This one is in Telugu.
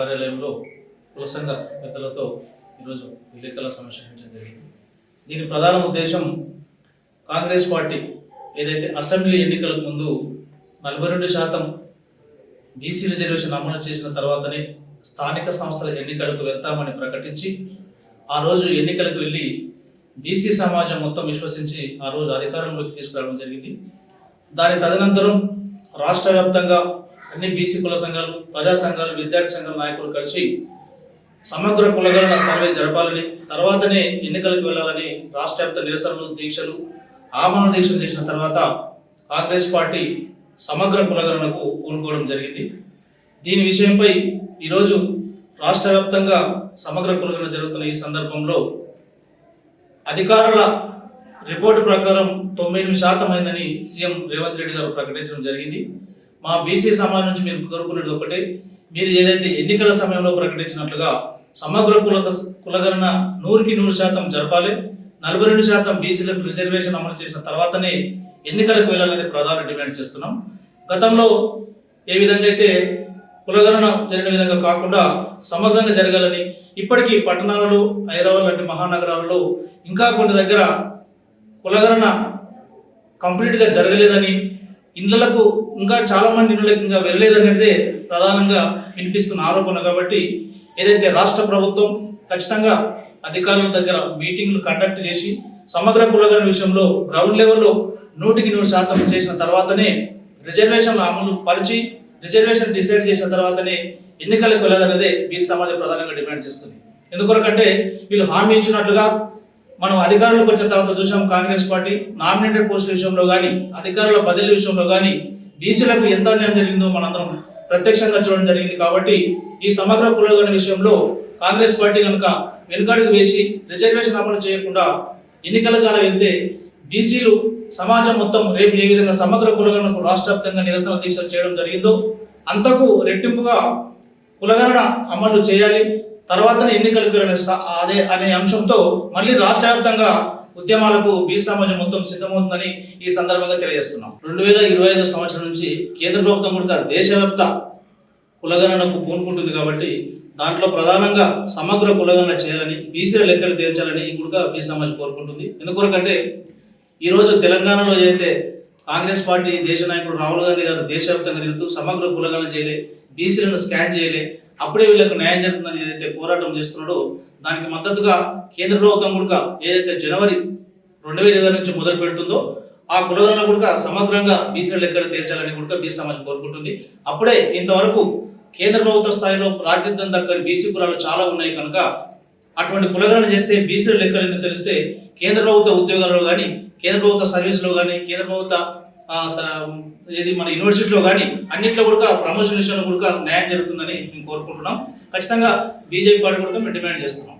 కార్యాలయంలో కుల సంఘ పెద్దలతో ఈరోజు విలేకరుల సమస్య జరిగింది. దీని ప్రధాన ఉద్దేశం కాంగ్రెస్ పార్టీ ఏదైతే అసెంబ్లీ ఎన్నికలకు ముందు నలభై రెండు శాతం బీసీ రిజర్వేషన్ అమలు చేసిన తర్వాతనే స్థానిక సంస్థల ఎన్నికలకు వెళ్తామని ప్రకటించి ఆ రోజు ఎన్నికలకు వెళ్ళి బీసీ సమాజం మొత్తం విశ్వసించి ఆ రోజు అధికారంలోకి తీసుకురావడం జరిగింది. దాని తదనంతరం రాష్ట్ర వ్యాప్తంగా అన్ని బీసీ కుల సంఘాలు ప్రజా సంఘాలు విద్యార్థి సంఘాల నాయకులు కలిసి సమగ్ర కులగణన సర్వే జరపాలని తర్వాతనే ఎన్నికలకు వెళ్ళాలని రాష్ట్ర వ్యాప్త నిరసనలు దీక్షలు ఆమరణ దీక్షలు చేసిన తర్వాత కాంగ్రెస్ పార్టీ సమగ్ర కులగణనకు పూనుకోవడం జరిగింది. దీని విషయంపై ఈరోజు రాష్ట్ర వ్యాప్తంగా సమగ్ర కులగణన జరుగుతున్న ఈ సందర్భంలో అధికారుల రిపోర్టు ప్రకారం తొంభై ఎనిమిది శాతం అయిందని సీఎం రేవంత్ రెడ్డి గారు ప్రకటించడం జరిగింది. మా బీసీ సమాజం నుంచి మీరు కోరుకునేది ఒకటే. మీరు ఏదైతే ఎన్నికల సమయంలో ప్రకటించినట్లుగా సమగ్ర కుల కులగణన నూరుకి నూరు శాతం జరపాలి. నలభై రెండు శాతం బీసీలకు రిజర్వేషన్ అమలు చేసిన తర్వాతనే ఎన్నికలకు వెళ్ళాలనేది ప్రధాన డిమాండ్ చేస్తున్నాం. గతంలో ఏ విధంగా అయితే కులగణన జరిగిన విధంగా కాకుండా సమగ్రంగా జరగాలని ఇప్పటికీ పట్టణాలలో హైదరాబాద్ లాంటి మహానగరాలలో ఇంకా కొన్ని దగ్గర కులగణన కంప్లీట్గా జరగలేదని ఇండ్లకు ఇంకా చాలా మంది ఇండ్లకు ఇంకా వెళ్ళలేదనేదే ప్రధానంగా వినిపిస్తున్న ఆరోపణ కాబట్టి ఏదైతే రాష్ట్ర ప్రభుత్వం ఖచ్చితంగా అధికారుల దగ్గర మీటింగ్లు కండక్ట్ చేసి సమగ్ర కులగణన విషయంలో గ్రౌండ్ లెవెల్లో నూటికి నూరు శాతం చేసిన తర్వాతనే రిజర్వేషన్లు అమలు పరిచి రిజర్వేషన్ డిసైడ్ చేసిన తర్వాతనే ఎన్నికలకు వెళ్ళాలనేదే బీసీ సమాజం ప్రధానంగా డిమాండ్ చేస్తుంది. ఎందుకొరకంటే వీళ్ళు హామీ ఇచ్చినట్లుగా మనం అధికారంలోకి వచ్చిన తర్వాత చూసాం కాంగ్రెస్ పార్టీ నామినేటెడ్ పోస్టుల విషయంలో కానీ అధికారుల బదిలీ విషయంలో కానీ బీసీలకు ఎంత అన్యాయం జరిగిందో మనందరం ప్రత్యక్షంగా చూడడం జరిగింది కాబట్టి ఈ సమగ్ర కులగణ విషయంలో కాంగ్రెస్ పార్టీ కనుక వెనుకడుగు వేసి రిజర్వేషన్ అమలు చేయకుండా ఎన్నికల కాల వెళ్తే బీసీలు సమాజం మొత్తం రేపు ఏ విధంగా సమగ్ర కులగణకు రాష్ట్ర వ్యాప్తంగా నిరసన దీక్ష చేయడం జరిగిందో అంతకు రెట్టింపుగా కులగణన అమలు చేయాలి. తర్వాత ఎన్నికలు వెళ్ళిన స్థా- అదే అనే అంశంతో మళ్ళీ రాష్ట్ర వ్యాప్తంగా ఉద్యమాలకు బీసీ సమాజం మొత్తం సిద్ధమవుతుందని ఈ సందర్భంగా తెలియజేస్తున్నాం. రెండు వేల ఇరవై ఐదు సంవత్సరం నుంచి కేంద్ర ప్రభుత్వం కూడా దేశవ్యాప్త కులగణనకు పూనుకుంటుంది కాబట్టి దాంట్లో ప్రధానంగా సమగ్ర కులగణన చేయాలని బీసీల లెక్కలు తేల్చాలని కూడా బీసీ సమాజం కోరుకుంటుంది. ఎందుకొరకంటే ఈరోజు తెలంగాణలో ఏదైతే కాంగ్రెస్ పార్టీ దేశ నాయకుడు రాహుల్ గాంధీ గారు దేశవ్యాప్తంగా తిరుగుతూ సమగ్ర కులగణన చేయలే బీసీలను స్కాన్ చేయలే అప్పుడే వీళ్ళకు న్యాయం జరుగుతుందని ఏదైతే పోరాటం చేస్తున్నాడో దానికి మద్దతుగా కేంద్ర ప్రభుత్వం కూడా ఏదైతే జనవరి రెండు వేల ఇరవై నుంచి మొదలు పెడుతుందో ఆ కులగణన కూడా సమగ్రంగా బీసీల లెక్కలు తేల్చాలని కూడా బీసీ సమాజం కోరుకుంటుంది. అప్పుడే ఇంతవరకు కేంద్ర ప్రభుత్వ స్థాయిలో ప్రాతినిధ్యం దక్కని బీసీ కులాలు చాలా ఉన్నాయి కనుక అటువంటి కులగణన చేస్తే బీసీల లెక్కలు ఎందుకు తెలిస్తే కేంద్ర ప్రభుత్వ ఉద్యోగాల్లో కానీ కేంద్ర ప్రభుత్వ సర్వీస్లో కానీ కేంద్ర ప్రభుత్వ ఏది మన యూనివర్సిటీలో కానీ అన్నింటిలో కూడా ప్రమోషన్ విషయంలో కూడా న్యాయం జరుగుతుందని మేము కోరుకుంటున్నాం. ఖచ్చితంగా బీజేపీ పార్టీ కూడా మేము డిమాండ్ చేస్తున్నాం.